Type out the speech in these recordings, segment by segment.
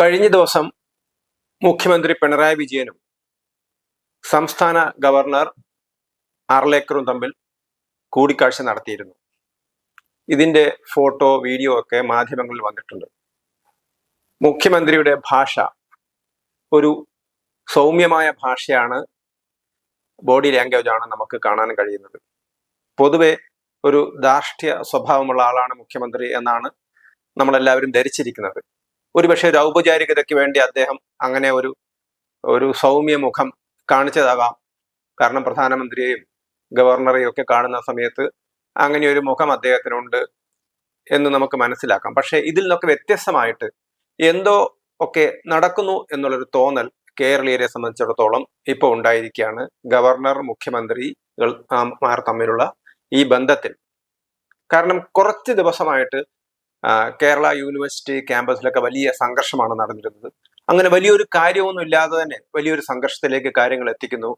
കഴിഞ്ഞ ദിവസം മുഖ്യമന്ത്രി പിണറായി വിജയനും സംസ്ഥാന ഗവർണർ ആർലേക്കറും തമ്മിൽ കൂടിക്കാഴ്ച നടത്തിയിരുന്നു. ഇതിന്റെ ഫോട്ടോ വീഡിയോ ഒക്കെ മാധ്യമങ്ങളിൽ വന്നിട്ടുണ്ട്. മുഖ്യമന്ത്രിയുടെ ഭാഷ ഒരു സൗമ്യമായ ഭാഷയാണ് ബോഡി ലാംഗ്വേജ് ആണ് നമുക്ക് കാണാൻ കഴിയുന്നത്. പൊതുവെ ഒരു ദാർഷ്ട്യ സ്വഭാവമുള്ള ആളാണ് മുഖ്യമന്ത്രി എന്നാണ് നമ്മളെല്ലാവരും ധരിച്ചിരിക്കുന്നത്. ഒരുപക്ഷെ ഒരു ഔപചാരികതയ്ക്ക് വേണ്ടി അദ്ദേഹം അങ്ങനെ ഒരു ഒരു സൗമ്യ മുഖം കാണിച്ചതാകാം. കാരണം പ്രധാനമന്ത്രിയെയും ഗവർണറെയും ഒക്കെ കാണുന്ന സമയത്ത് അങ്ങനെ ഒരു മുഖം അദ്ദേഹത്തിനുണ്ട് എന്ന് നമുക്ക് മനസ്സിലാക്കാം. പക്ഷേ ഇതിൽ നിന്നൊക്കെ വ്യത്യസ്തമായിട്ട് എന്തോ ഒക്കെ നടക്കുന്നു എന്നുള്ളൊരു തോന്നൽ കേരളീയരെ സംബന്ധിച്ചിടത്തോളം ഇപ്പോൾ ഉണ്ടായിരിക്കുകയാണ്. ഗവർണർ മുഖ്യമന്ത്രികൾ മാർ തമ്മിലുള്ള ഈ ബന്ധത്തിൽ. കാരണം കുറച്ച് ദിവസമായിട്ട് കേരള യൂണിവേഴ്സിറ്റി ക്യാമ്പസിലൊക്കെ വലിയ സംഘർഷമാണ് നടന്നിരുന്നത്. അങ്ങനെ വലിയൊരു കാര്യമൊന്നും ഇല്ലാതെ തന്നെ വലിയൊരു സംഘർഷത്തിലേക്ക് കാര്യങ്ങൾ എത്തിക്കുന്നു.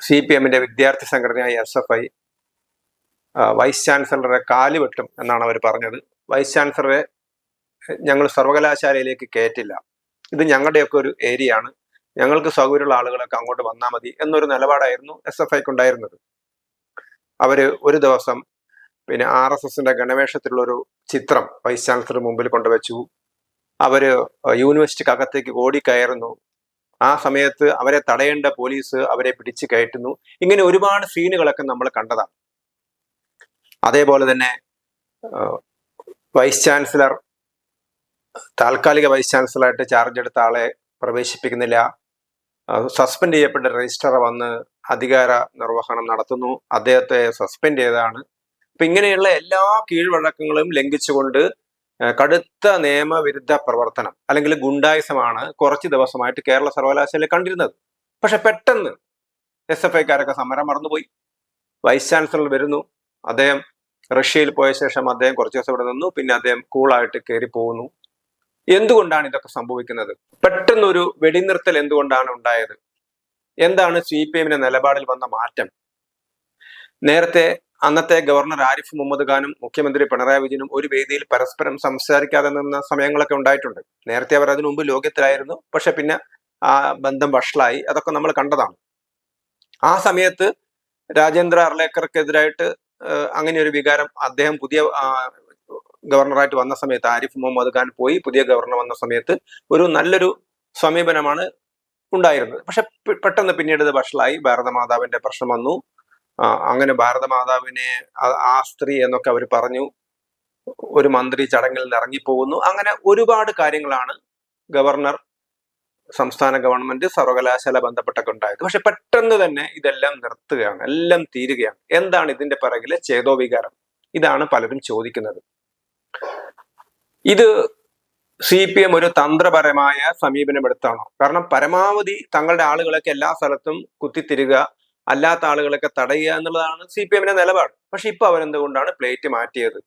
സി പി എമ്മിന്റെ വിദ്യാർത്ഥി സംഘടനയായ എസ് എഫ് ഐ വൈസ് ചാൻസലറെ കാൽ വെട്ടും എന്നാണ് അവർ പറഞ്ഞത്. വൈസ് ചാൻസലറെ ഞങ്ങൾ സർവകലാശാലയിലേക്ക് കയറ്റില്ല. ഇത് ഞങ്ങളുടെയൊക്കെ ഒരു ഏരിയ ആണ് ഞങ്ങൾക്ക് സൗകര്യമുള്ള ആളുകളൊക്കെ അങ്ങോട്ട് വന്നാൽ മതി എന്നൊരു നിലപാടായിരുന്നു എസ് എഫ് ഐക്ക് ഉണ്ടായിരുന്നത്. അവർ ഒരു ദിവസം പിന്നെ ആർ എസ് എസിന്റെ ഗണവേഷത്തിലുള്ളൊരു ചിത്രം വൈസ് ചാൻസലർ മുമ്പിൽ കൊണ്ടുവച്ചു. അവർ യൂണിവേഴ്സിറ്റിക്ക് അകത്തേക്ക് ഓടിക്കയറുന്നു. ആ സമയത്ത് അവരെ തടയേണ്ട പോലീസ് അവരെ പിടിച്ചു കയറ്റുന്നു. ഇങ്ങനെ ഒരുപാട് സീനുകളൊക്കെ നമ്മൾ കണ്ടതാണ്. അതേപോലെ തന്നെ വൈസ് ചാൻസലർ താൽക്കാലിക വൈസ് ചാൻസലറായിട്ട് ചാർജ് എടുത്ത ആളെ പ്രവേശിപ്പിക്കുന്നില്ല. സസ്പെൻഡ് ചെയ്യപ്പെട്ട രജിസ്ട്രാർ വന്ന് അധികാര നിർവഹണം നടത്തുന്നു. അദ്ദേഹത്തെ സസ്പെൻഡ് ചെയ്തതാണ്. അപ്പൊ ഇങ്ങനെയുള്ള എല്ലാ കീഴ്വഴക്കങ്ങളും ലംഘിച്ചുകൊണ്ട് കടുത്ത നിയമവിരുദ്ധ പ്രവർത്തനം അല്ലെങ്കിൽ ഗുണ്ടായുസമാണ് കുറച്ച് ദിവസമായിട്ട് കേരള സർവകലാശാലയിൽ കണ്ടിരുന്നത്. പക്ഷെ പെട്ടെന്ന് എസ് എഫ് ഐക്കാരൊക്കെ സമരം മറന്നുപോയി. വൈസ് ചാൻസലർ വരുന്നു. അദ്ദേഹം റഷ്യയിൽ പോയ ശേഷം അദ്ദേഹം കുറച്ച് ദിവസം ഇവിടെ നിന്നു. പിന്നെ അദ്ദേഹം കൂളായിട്ട് കയറി പോകുന്നു. എന്തുകൊണ്ടാണ് ഇതൊക്കെ സംഭവിക്കുന്നത്? പെട്ടെന്നൊരു വെടിനിർത്തൽ എന്തുകൊണ്ടാണ് ഉണ്ടായത്? എന്താണ് സി പി എമ്മിന്റെ നിലപാടിൽ വന്ന മാറ്റം? നേരത്തെ അന്നത്തെ ഗവർണർ ആരിഫ് മുഹമ്മദ് ഖാനും മുഖ്യമന്ത്രി പിണറായി വിജയനും ഒരു വേദിയിൽ പരസ്പരം സംസാരിക്കാതെ നിന്ന സമയങ്ങളൊക്കെ ഉണ്ടായിട്ടുണ്ട്. നേരത്തെ അവർ അതിനു മുമ്പ് ലോകത്തിലായിരുന്നു. പക്ഷെ പിന്നെ ആ ബന്ധം വഷളായി. അതൊക്കെ നമ്മൾ കണ്ടതാണ്. ആ സമയത്ത് രാജേന്ദ്ര അർലേക്കർക്കെതിരായിട്ട് അങ്ങനെ ഒരു വികാരം അദ്ദേഹം പുതിയ ഗവർണറായിട്ട് വന്ന സമയത്ത് ആരിഫ് മുഹമ്മദ് ഖാൻ പോയി പുതിയ ഗവർണർ വന്ന സമയത്ത് ഒരു നല്ലൊരു സമീപനമാണ് ഉണ്ടായിരുന്നത്. പക്ഷെ പെട്ടെന്ന് പിന്നീട് ഇത് വഷളായി. ഭാരതമാതാവിന്റെ പ്രശ്നം വന്നു. അങ്ങനെ ഭാരതമാതാവിനെ ആ- സ്ത്രീ എന്നൊക്കെ അവർ പറഞ്ഞു. ഒരു മന്ത്രി ചടങ്ങിൽ നിന്ന് ഇറങ്ങിപ്പോകുന്നു. അങ്ങനെ ഒരുപാട് കാര്യങ്ങളാണ് ഗവർണർ സംസ്ഥാന ഗവൺമെന്റ് സർവകലാശാല ബന്ധപ്പെട്ടൊക്കെ ഉണ്ടായത്. പക്ഷെ പെട്ടെന്ന് തന്നെ ഇതെല്ലാം നിർത്തുകയാണ് എല്ലാം തീരുകയാണ്. എന്താണ് ഇതിന്റെ പിറകിലെ ചേതോവികാരം? ഇതാണ് പലരും ചോദിക്കുന്നത്. ഇത് സി പി എം ഒരു തന്ത്രപരമായ സമീപനമെടുത്താണോ. കാരണം പരമാവധി തങ്ങളുടെ ആളുകളൊക്കെ എല്ലാ സ്ഥലത്തും കുത്തിത്തിരുക അല്ലാത്ത ആളുകളൊക്കെ തടയുക എന്നുള്ളതാണ് സി പി എമ്മിന്റെ നിലപാട്. പക്ഷെ ഇപ്പൊ അവരെന്തുകൊണ്ടാണ് പ്ലേറ്റ് മാറ്റിയത്?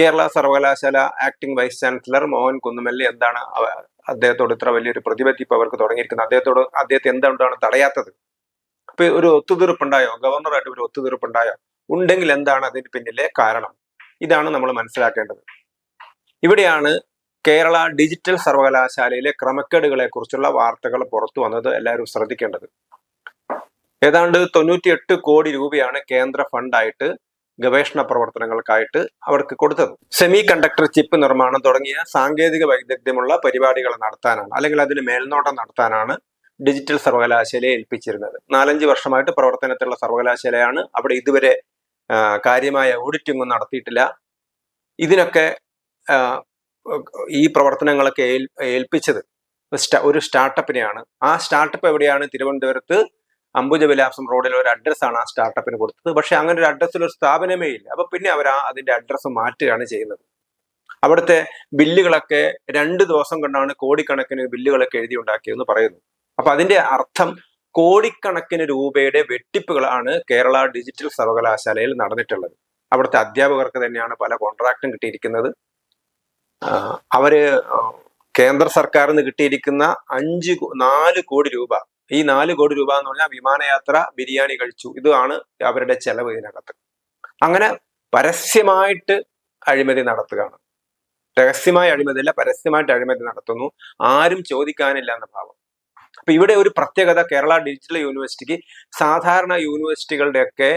കേരള സർവകലാശാല acting vice chancellor Mohan Kunnummal എന്താണ് അദ്ദേഹത്തോട് ഇത്ര വലിയൊരു പ്രതിപത്തി ഇപ്പൊ അവർക്ക് തുടങ്ങിയിരിക്കുന്നത്? അദ്ദേഹത്തോട് അദ്ദേഹത്തെ എന്തുകൊണ്ടാണ് തടയാത്തത്? ഇപ്പൊ ഒരു ഒത്തുതീർപ്പുണ്ടായോ? ഗവർണറായിട്ട് ഒരു ഒത്തുതീർപ്പുണ്ടായോ? ഉണ്ടെങ്കിൽ എന്താണ് അതിന് പിന്നിലെ കാരണം? ഇതാണ് നമ്മൾ മനസ്സിലാക്കേണ്ടത്. ഇവിടെയാണ് കേരള ഡിജിറ്റൽ സർവകലാശാലയിലെ ക്രമക്കേടുകളെ കുറിച്ചുള്ള വാർത്തകൾ പുറത്തു വന്നത് എല്ലാവരും ശ്രദ്ധിക്കേണ്ടത്. ഏതാണ്ട് തൊണ്ണൂറ്റിയെട്ട് കോടി രൂപയാണ് കേന്ദ്ര ഫണ്ടായിട്ട് ഗവേഷണ പ്രവർത്തനങ്ങൾക്കായിട്ട് അവർക്ക് കൊടുത്തത്. സെമി കണ്ടക്ടർ ചിപ്പ് നിർമ്മാണം തുടങ്ങിയ സാങ്കേതിക വൈദഗ്ധ്യമുള്ള പരിപാടികൾ നടത്താനാണ് അല്ലെങ്കിൽ അതിന് മേൽനോട്ടം നടത്താനാണ് ഡിജിറ്റൽ സർവകലാശാലയെ ഏൽപ്പിച്ചിരുന്നത്. നാലഞ്ച് വർഷമായിട്ട് പ്രവർത്തനത്തിലുള്ള സർവകലാശാലയാണ് അവിടെ ഇതുവരെ കാര്യമായ ഓഡിറ്റിംഗ് ഒന്നും നടത്തിയിട്ടില്ല. ഇതിനൊക്കെ ഈ പ്രവർത്തനങ്ങളൊക്കെ ഏൽ- ഏൽപ്പിച്ചത്. ഒരു സ്റ്റാർട്ടപ്പിനെയാണ്. ആ സ്റ്റാർട്ടപ്പ് എവിടെയാണ്? തിരുവനന്തപുരത്ത് അംബുജവിലാസം റോഡിൽ ഒരു അഡ്രസ് ആണ് ആ സ്റ്റാർട്ടപ്പിന് കൊടുത്തത്. പക്ഷെ അങ്ങനെ ഒരു അഡ്രസ്സിൽ ഒരു സ്ഥാപനമേ ഇല്ല. അപ്പൊ പിന്നെ അവർ ആ അതിന്റെ അഡ്രസ്സ് മാറ്റുകയാണ് ചെയ്യുന്നത്. അവിടുത്തെ ബില്ലുകളൊക്കെ രണ്ട് ദിവസം കൊണ്ടാണ് കോടിക്കണക്കിന് ബില്ലുകളൊക്കെ എഴുതി ഉണ്ടാക്കിയതെന്ന് പറയുന്നു. അപ്പൊ അതിന്റെ അർത്ഥം കോടിക്കണക്കിന് രൂപയുടെ വെട്ടിപ്പുകളാണ് കേരള ഡിജിറ്റൽ സർവകലാശാലയിൽ നടന്നിട്ടുള്ളത്. അവിടുത്തെ അധ്യാപകർക്ക് തന്നെയാണ് പല കോൺട്രാക്റ്റും കിട്ടിയിരിക്കുന്നത്. അവർ കേന്ദ്ര സർക്കാരിൽ നിന്ന് കിട്ടിയിരിക്കുന്ന അഞ്ച് നാല് കോടി രൂപ ഈ നാല് കോടി രൂപ എന്ന് പറഞ്ഞാൽ വിമാനയാത്ര ബിരിയാണി കഴിച്ചു. ഇതാണ് അവരുടെ ചെലവ് ഇതിനകത്ത്. അങ്ങനെ പരസ്യമായിട്ട് അഴിമതി നടത്തുകയാണ്. രഹസ്യമായ അഴിമതിയല്ല പരസ്യമായിട്ട് അഴിമതി നടത്തുന്നു. ആരും ചോദിക്കാനില്ല എന്ന ഭാവം. അപ്പൊ ഇവിടെ ഒരു പ്രത്യേകത കേരള ഡിജിറ്റൽ യൂണിവേഴ്സിറ്റിക്ക് സാധാരണ യൂണിവേഴ്സിറ്റികളുടെയൊക്കെ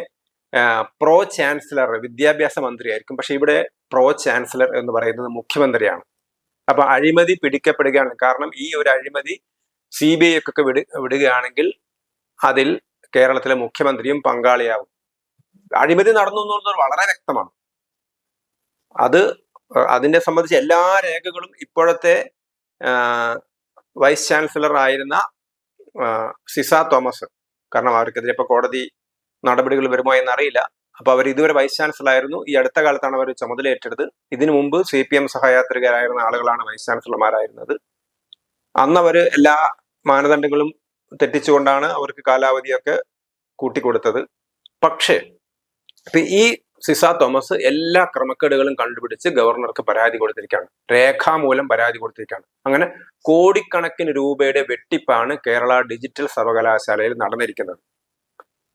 പ്രോ ചാൻസലർ വിദ്യാഭ്യാസ മന്ത്രിയായിരിക്കും. പക്ഷെ ഇവിടെ പ്രോ ചാൻസലർ എന്ന് പറയുന്നത് മുഖ്യമന്ത്രിയാണ്. അപ്പൊ അഴിമതി പിടിക്കപ്പെടുകയാണ്. കാരണം ഈ ഒരു അഴിമതി സി ബി ഐ ഒക്കെ വിടു വിടുകയാണെങ്കിൽ അതിൽ കേരളത്തിലെ മുഖ്യമന്ത്രിയും പങ്കാളിയാവും. അഴിമതി നടന്നു എന്നുള്ളത് വളരെ വ്യക്തമാണ്. അത് അതിനെ സംബന്ധിച്ച് എല്ലാ രേഖകളും ഇപ്പോഴത്തെ വൈസ് ചാൻസലർ ആയിരുന്ന സിസ തോമസ്. കാരണം അവർക്കെതിരെ ഇപ്പൊ കോടതി നടപടികൾ വരുമോ എന്നറിയില്ല. അപ്പൊ അവർ ഇതുവരെ വൈസ് ചാൻസലർ ആയിരുന്നു. ഈ അടുത്ത കാലത്താണ് അവർ ചുമതല ഏറ്റെടുത്ത് ഇതിനു മുമ്പ് സി പി എം സഹയാത്രികരായിരുന്ന ആളുകളാണ് വൈസ് ചാൻസലർമാരായിരുന്നത്. അന്ന് അവർ എല്ലാ മാനദണ്ഡങ്ങളും തെറ്റിച്ചുകൊണ്ടാണ് അവർക്ക് കാലാവധിയൊക്കെ കൂട്ടിക്കൊടുത്തത്. പക്ഷേ ഈ സിസ തോമസ് എല്ലാ ക്രമക്കേടുകളും കണ്ടുപിടിച്ച് ഗവർണർക്ക് പരാതി കൊടുത്തിരിക്കുകയാണ്. രേഖാമൂലം പരാതി കൊടുത്തിരിക്കുകയാണ്. അങ്ങനെ കോടിക്കണക്കിന് രൂപയുടെ വെട്ടിപ്പാണ് കേരള ഡിജിറ്റൽ സർവകലാശാലയിൽ നടന്നിരിക്കുന്നത്.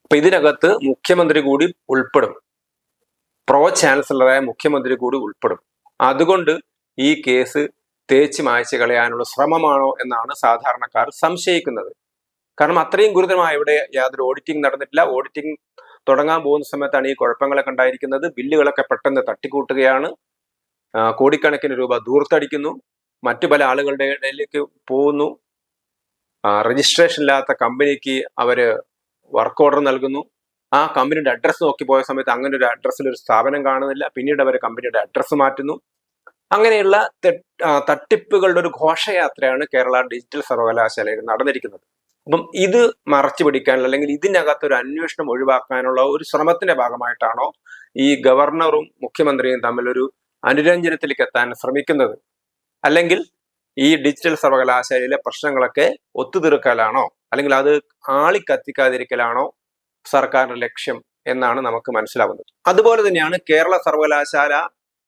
അപ്പൊ ഇതിനകത്ത് മുഖ്യമന്ത്രി കൂടി ഉൾപ്പെടും. പ്രോ ചാൻസലറായ മുഖ്യമന്ത്രി കൂടി ഉൾപ്പെടും. അതുകൊണ്ട് ഈ കേസ് തേച്ച് മായ്ച്ച് കളയാനുള്ള ശ്രമമാണോ എന്നാണ് സാധാരണക്കാർ സംശയിക്കുന്നത്. കാരണം അത്രയും ഗുരുതരമായ ഇവിടെ യാതൊരു ഓഡിറ്റിംഗ് നടന്നിട്ടില്ല. ഓഡിറ്റിംഗ് തുടങ്ങാൻ പോകുന്ന സമയത്താണ് ഈ കുഴപ്പങ്ങളൊക്കെ ഉണ്ടായിരിക്കുന്നത് ബില്ലുകളൊക്കെ പെട്ടെന്ന് തട്ടിക്കൂട്ടുകയാണ്. കോടിക്കണക്കിന് രൂപ ദൂർത്തടിക്കുന്നു. മറ്റു പല ആളുകളുടെ ഇടയിലേക്ക് പോകുന്നു. രജിസ്ട്രേഷൻ ഇല്ലാത്ത കമ്പനിക്ക് അവർ വർക്ക് ഓർഡർ നൽകുന്നു. ആ കമ്പനിയുടെ അഡ്രസ്സ് നോക്കി പോയ സമയത്ത് അങ്ങനെ ഒരു അഡ്രസ്സിൽ ഒരു സ്ഥാപനം കാണുന്നില്ല. പിന്നീട് അവർ കമ്പനിയുടെ അഡ്രസ്സ് മാറ്റുന്നു. അങ്ങനെയുള്ള തട്ടിപ്പുകളുടെ ഒരു ഘോഷയാത്രയാണ് കേരള ഡിജിറ്റൽ സർവകലാശാലയിൽ നടന്നിരിക്കുന്നത്. അപ്പം ഇത് മറച്ചു പിടിക്കാനുള്ള അല്ലെങ്കിൽ ഇതിനകത്ത് ഒരു അന്വേഷണം ഒഴിവാക്കാനുള്ള ഒരു ശ്രമത്തിന്റെ ഭാഗമായിട്ടാണോ ഈ ഗവർണറും മുഖ്യമന്ത്രിയും തമ്മിൽ ഒരു അനുരഞ്ജനത്തിലേക്ക് എത്താൻ ശ്രമിക്കുന്നത്? അല്ലെങ്കിൽ ഈ ഡിജിറ്റൽ സർവകലാശാലയിലെ പ്രശ്നങ്ങളൊക്കെ ഒത്തുതീർക്കലാണോ? അല്ലെങ്കിൽ അത് ആളിക്കത്തിക്കാതിരിക്കലാണോ സർക്കാരിന്റെ ലക്ഷ്യം എന്നാണ് നമുക്ക് മനസ്സിലാവുന്നത്. അതുപോലെ തന്നെയാണ് കേരള സർവകലാശാല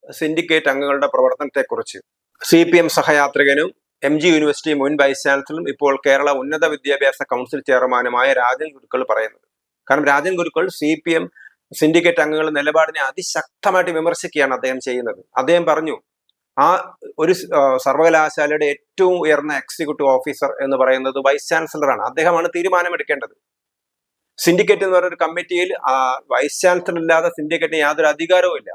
സിൻഡിക്കേറ്റ് അംഗങ്ങളുടെ പ്രവർത്തനത്തെക്കുറിച്ച് സി പി എം സഹയാത്രികനും എം ജി യൂണിവേഴ്സിറ്റി മുൻ വൈസ് ചാൻസലറും ഇപ്പോൾ കേരള ഉന്നത വിദ്യാഭ്യാസ കൗൺസിൽ ചെയർമാനുമായ രാജൻ ഗുരുക്കൾ പറയുന്നത്. കാരണം Rajan Gurukkal C P M syndicate അംഗങ്ങളുടെ നിലപാടിനെ അതിശക്തമായിട്ട് വിമർശിക്കുകയാണ് അദ്ദേഹം ചെയ്യുന്നത്. അദ്ദേഹം പറഞ്ഞു ആ ഒരു സർവകലാശാലയുടെ ഏറ്റവും ഉയർന്ന എക്സിക്യൂട്ടീവ് ഓഫീസർ എന്ന് പറയുന്നത് വൈസ് ചാൻസലറാണ്. അദ്ദേഹമാണ് തീരുമാനമെടുക്കേണ്ടത്. സിൻഡിക്കേറ്റ് എന്ന് പറയുന്ന ഒരു കമ്മിറ്റിയിൽ വൈസ് ചാൻസലർ ഇല്ലാതെ സിൻഡിക്കേറ്റിന് യാതൊരു അധികാരവും ഇല്ല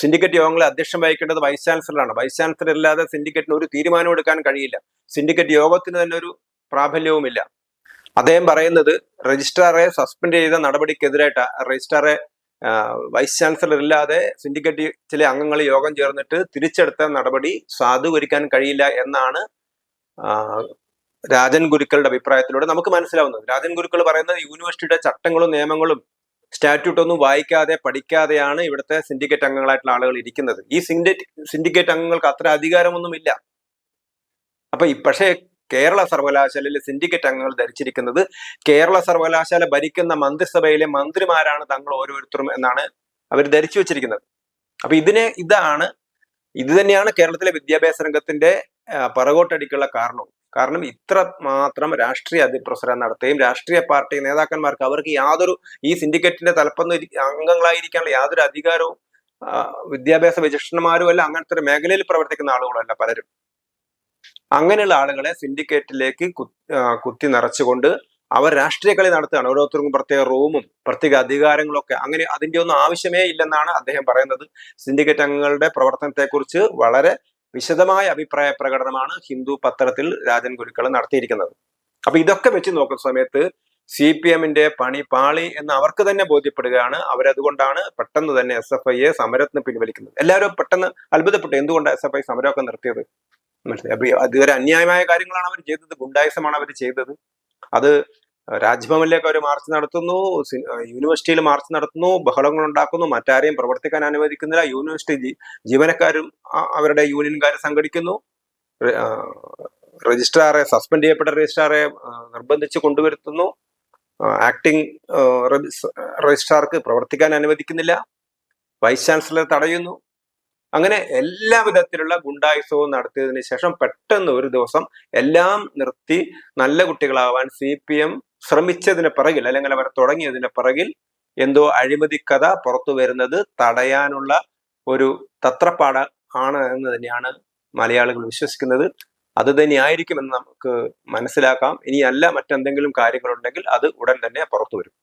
സിൻഡിക്കേറ്റ് യോഗങ്ങളെ അധ്യക്ഷം വഹിക്കേണ്ടത് വൈസ് ചാൻസലറാണ് വൈസ് ചാൻസലർ ഇല്ലാതെ സിൻഡിക്കേറ്റിന് ഒരു തീരുമാനം എടുക്കാൻ കഴിയില്ല. സിൻഡിക്കേറ്റ് യോഗത്തിന് തന്നെ ഒരു പ്രാബല്യവുമില്ല. അദ്ദേഹം പറയുന്നത് രജിസ്ട്രാറെ സസ്പെൻഡ് ചെയ്ത നടപടിക്കെതിരായിട്ട് രജിസ്ട്രാറെ വൈസ് ചാൻസലർ ഇല്ലാതെ സിൻഡിക്കേറ്റ് ചില അംഗങ്ങൾ യോഗം ചേർന്നിട്ട് തിരിച്ചെടുത്ത നടപടി സാധൂകരിക്കാൻ കഴിയില്ല എന്നാണ് രാജൻ ഗുരുക്കളുടെ അഭിപ്രായത്തിലൂടെ നമുക്ക് മനസ്സിലാവുന്നത്. രാജൻ ഗുരുക്കൾ പറയുന്നത് യൂണിവേഴ്സിറ്റിയുടെ ചട്ടങ്ങളും നിയമങ്ങളും സ്റ്റാറ്റ്യൂട്ട് ഒന്നും വായിക്കാതെ പഠിക്കാതെയാണ് ഇവിടുത്തെ സിൻഡിക്കേറ്റ് അംഗങ്ങളായിട്ടുള്ള ആളുകൾ ഇരിക്കുന്നത്. ഈ സിൻഡിക്കേറ്റ് സിൻഡിക്കേറ്റ് അംഗങ്ങൾക്ക് അത്ര അധികാരമൊന്നുമില്ല. അപ്പൊ പക്ഷേ കേരള സർവകലാശാലയിലെ സിൻഡിക്കേറ്റ് അംഗങ്ങൾ ധരിച്ചിരിക്കുന്നത് കേരള സർവകലാശാല ഭരിക്കുന്ന മന്ത്രിസഭയിലെ മന്ത്രിമാരാണ് തങ്ങൾ ഓരോരുത്തരും എന്നാണ് അവർ ധരിച്ചു വെച്ചിരിക്കുന്നത്. അപ്പൊ ഇതിനെ ഇതാണ് ഇത് തന്നെയാണ് കേരളത്തിലെ വിദ്യാഭ്യാസ രംഗത്തിന്റെ പറകോട്ടടിക്കുള്ള കാരണവും കാരണം ഇത്ര മാത്രം രാഷ്ട്രീയ അതിപ്രസരം നടത്തുകയും രാഷ്ട്രീയ പാർട്ടി നേതാക്കന്മാർക്ക് അവർക്ക് യാതൊരു ഈ സിൻഡിക്കേറ്റിന്റെ തലപ്പന്ന് അംഗങ്ങളായിരിക്കാനുള്ള യാതൊരു അധികാരവും വിദ്യാഭ്യാസ വിചക്ഷണന്മാരും അല്ല അങ്ങനത്തെ ഒരു മേഖലയിൽ പ്രവർത്തിക്കുന്ന ആളുകളല്ല പലരും. അങ്ങനെയുള്ള ആളുകളെ സിൻഡിക്കേറ്റിലേക്ക് കുത്തി നിറച്ചുകൊണ്ട് അവർ രാഷ്ട്രീയ കളി നടത്തുകയാണ്. ഓരോരുത്തർക്കും പ്രത്യേക റൂമും പ്രത്യേക അധികാരങ്ങളൊക്കെ. അങ്ങനെ അതിന്റെ ഒന്നും ആവശ്യമേ ഇല്ലെന്നാണ് അദ്ദേഹം പറയുന്നത്. സിൻഡിക്കേറ്റ് അംഗങ്ങളുടെ പ്രവർത്തനത്തെക്കുറിച്ച് വളരെ വിശദമായ അഭിപ്രായ പ്രകടനമാണ് ഹിന്ദു പത്രത്തിൽ രാജൻ ഗുരുക്കൾ നടത്തിയിരിക്കുന്നത്. അപ്പൊ ഇതൊക്കെ വെച്ച് നോക്കുന്ന സമയത്ത് സി പി എമ്മിന്റെ പണി പാളി എന്ന് അവർക്ക് തന്നെ ബോധ്യപ്പെടുകയാണ്. അവരതുകൊണ്ടാണ് പെട്ടെന്ന് തന്നെ എസ് എഫ് ഐയെ സമരത്തിന് പിൻവലിക്കുന്നത്. എല്ലാവരും പെട്ടെന്ന് അത്ഭുതപ്പെട്ടു. എന്തുകൊണ്ടാണ് എസ് എഫ് ഐ സമരമൊക്കെ നിർത്തിയത്? മനസ്സിലായി? അപ്പൊ അതുവരെ അന്യായമായ കാര്യങ്ങളാണ് അവർ ചെയ്തത്. ഗുണ്ടായുസമാണ് അവർ ചെയ്തത്. അത് രാജ്ഭവനിലേക്ക് അവർ മാർച്ച് നടത്തുന്നു യൂണിവേഴ്സിറ്റിയിൽ മാർച്ച് നടത്തുന്നു ബഹളങ്ങൾ ഉണ്ടാക്കുന്നു മറ്റാരെയും പ്രവർത്തിക്കാൻ അനുവദിക്കുന്നില്ല. യൂണിവേഴ്സിറ്റി ജീവനക്കാരും അവരുടെ യൂണിയൻകാരെ സംഘടിക്കുന്നു. രജിസ്ട്രാറെ സസ്പെൻഡ് ചെയ്യപ്പെട്ട രജിസ്ട്രാറെ നിർബന്ധിച്ച് കൊണ്ടുവരുത്തുന്നു. ആക്ടിംഗ് രജിസ്ട്രാർക്ക് പ്രവർത്തിക്കാൻ അനുവദിക്കുന്നില്ല. വൈസ് ചാൻസലർ തടയുന്നു. അങ്ങനെ എല്ലാ വിധത്തിലുള്ള ഗുണ്ടായുസവും നടത്തിയതിന് ശേഷം പെട്ടെന്ന് ഒരു ദിവസം എല്ലാം നിർത്തി നല്ല കുട്ടികളാവാൻ സി പി എം ശ്രമിച്ചതിന് പിറകിൽ അല്ലെങ്കിൽ അവർ തുടങ്ങിയതിന് പിറകിൽ എന്തോ അഴിമതി കഥ പുറത്തു വരുന്നത് തടയാനുള്ള ഒരു തത്രപ്പാട് ആണ് എന്ന് തന്നെയാണ് മലയാളികൾ വിശ്വസിക്കുന്നത്. അത് തന്നെയായിരിക്കുമെന്ന് നമുക്ക് മനസ്സിലാക്കാം. ഇനിയല്ല മറ്റെന്തെങ്കിലും കാര്യങ്ങളുണ്ടെങ്കിൽ അത് ഉടൻ തന്നെ പുറത്തു വരും.